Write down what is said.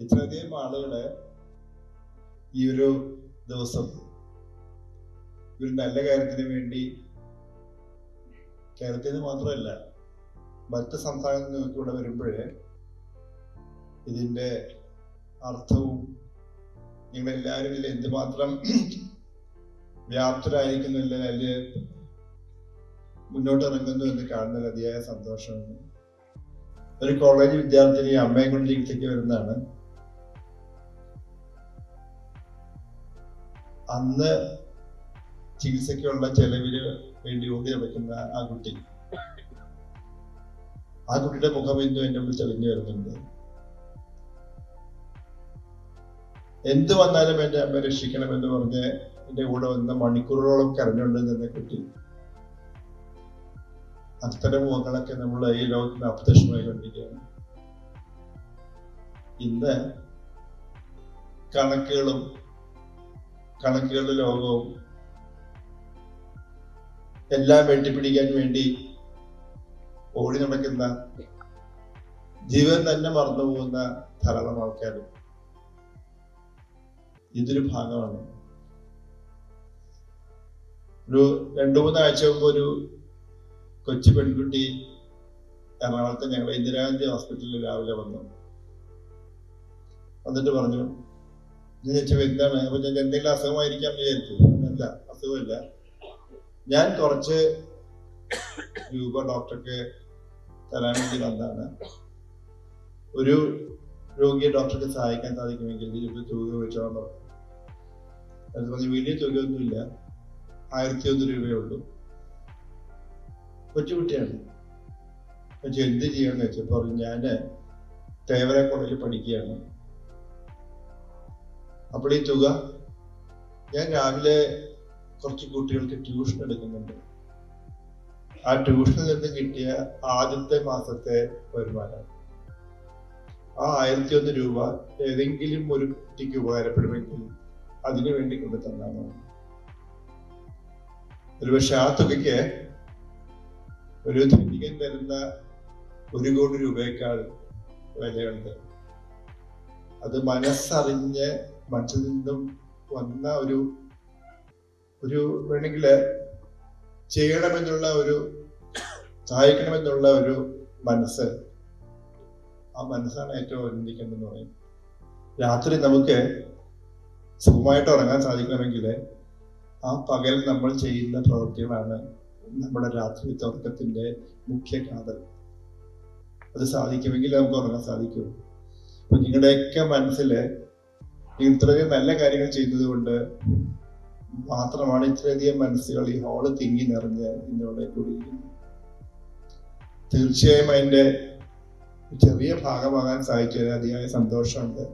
ഇത്രയധികം ആളുകളെ ഈ ഒരു ദിവസം ഒരു നല്ല കാര്യത്തിന് വേണ്ടി കേരളത്തിൽ നിന്ന് മാത്രമല്ല മറ്റ് ഇവിടെ വരുമ്പോഴേ ഇതിന്റെ അർത്ഥവും നിങ്ങളെല്ലാവരും ഇതിൽ എന്തുമാത്രം വ്യാപ്തരായിരിക്കുന്നില്ല അതിൽ മുന്നോട്ട് ഇറങ്ങുന്നു എന്ന് കാണുന്നതിൽ അതിയായ സന്തോഷമാണ്. ഒരു കോളേജ് വിദ്യാർത്ഥിനി അമ്മയെ കൊണ്ട് ചികിത്സയ്ക്ക് വരുന്നതാണ്. അന്ന് ചികിത്സയ്ക്കുള്ള ചെലവിന് വേണ്ടി ഓടി നടക്കുന്ന ആ കുട്ടി. ആ കുട്ടിയുടെ മുഖം ഇന്നും എന്റെ മുമ്പിൽ തെളിഞ്ഞു വരുന്നുണ്ട്. എന്ത് വന്നാലും എന്റെ അമ്മ രക്ഷിക്കണമെന്ന് പറഞ്ഞ് എന്റെ കൂടെ വന്ന മണിക്കൂറുകളോളം കരഞ്ഞുകൊണ്ട് നിന്ന കുട്ടി. അത്തരം മുഖങ്ങളൊക്കെ നമ്മൾ ഈ ലോകത്തിന് അപ്രത്യക്ഷമായി കൊണ്ടിരിക്കുകയാണ്. ഇന്ന് കണക്കുകളും കണക്കുകളുടെ ലോകവും എല്ലാം വെട്ടിപ്പിടിക്കാൻ വേണ്ടി ഓടി നടക്കുന്ന ജീവൻ തന്നെ മറന്നു പോകുന്ന ധാരാളം ആൾക്കാർ ഇതൊരു ഭാഗമാണ്. ഒരു രണ്ടു മൂന്ന് ആഴ്ച മുമ്പ് ഒരു കൊച്ചു പെൺകുട്ടി എറണാകുളത്ത് ഞങ്ങൾ ഇന്ദിരാഗാന്ധി ഹോസ്പിറ്റലിൽ രാവിലെ വന്നു. വന്നിട്ട് പറഞ്ഞു ഞാൻ ചോദിച്ചു എന്താണ് അപ്പൊ ഞാൻ എന്തെങ്കിലും അസുഖമായിരിക്കാം വിചാരിച്ചു. അല്ല അസുഖമില്ല. ഞാൻ കുറച്ച് രൂപ ഡോക്ടർക്ക് തരാൻ വേണ്ടി വന്നതാണ്. ഒരു രോഗിയെ ഡോക്ടർക്ക് സഹായിക്കാൻ സാധിക്കുമെങ്കിൽ ഇതിൽ തുക വിളിച്ചോണ്ടോ അത് പറഞ്ഞ് വലിയ തുകയൊന്നുമില്ല. ആയിരത്തി ഒന്ന് രൂപയേ ഉള്ളൂ കൊച്ചുകുട്ടിയാണ്. പക്ഷെ എന്ത് ചെയ്യാന്ന് വെച്ചപ്പോൾ ഞാൻ തേവര കോളേജിൽ പഠിക്കുകയാണ്. അപ്പോൾ ഈ തുക ഞാൻ രാവിലെ കുറച്ച് കുട്ടികൾക്ക് ട്യൂഷൻ എടുക്കുന്നുണ്ട്. ആ ട്യൂഷനിൽ നിന്ന് കിട്ടിയ ആദ്യത്തെ മാസത്തെ വരുമാനം. ആ ആയിരത്തി ഒന്ന് രൂപ ഏതെങ്കിലും ഒരു കുട്ടിക്ക് ഉപകാരപ്പെടുമെങ്കിൽ അതിനു വേണ്ടി കൊണ്ട് തന്നാണ് ഒരുപക്ഷെ ആ തുകയ്ക്ക് ഒരു ധനികൻ തരുന്ന ഒരു കോടി രൂപയേക്കാൾ വിലയുണ്ട്. അത് മനസ്സറിഞ്ഞ് മനസ്സിൽ നിന്നും വന്ന ഒരു ഒരു വേണമെങ്കിൽ ചെയ്യണമെന്നുള്ള ഒരു സഹായിക്കണമെന്നുള്ള ഒരു മനസ്സ്. ആ മനസ്സാണ് ഏറ്റവും അഭിനന്ദിക്കേണ്ടതെന്ന് പറയും. രാത്രി നമുക്ക് സുഖമായിട്ട് ഉറങ്ങാൻ സാധിക്കണമെങ്കിൽ ആ പകൽ നമ്മൾ ചെയ്യുന്ന പ്രവൃത്തികളാണ് നമ്മുടെ രാത്രി ഉറക്കത്തിന്റെ മുഖ്യ കാതൽ. അത് സാധിക്കുമെങ്കിൽ നമുക്ക് ഉറങ്ങാൻ സാധിക്കും. അപ്പൊ നിങ്ങളുടെയൊക്കെ മനസ്സിൽ ഇത്രയധികം നല്ല കാര്യങ്ങൾ ചെയ്യുന്നത് കൊണ്ട് മാത്രമാണ് ഇത്രയധികം മനസ്സുകൾ ഈ ഹാൾ തിങ്ങി നിറഞ്ഞ് ഇന്നിവിടെ കൂടിയിരിക്കുന്നത്. തീർച്ചയായും അതിന്റെ ചെറിയ ഭാഗമാകാൻ സാധിച്ചതിൽ അതിയായ സന്തോഷമുണ്ട്.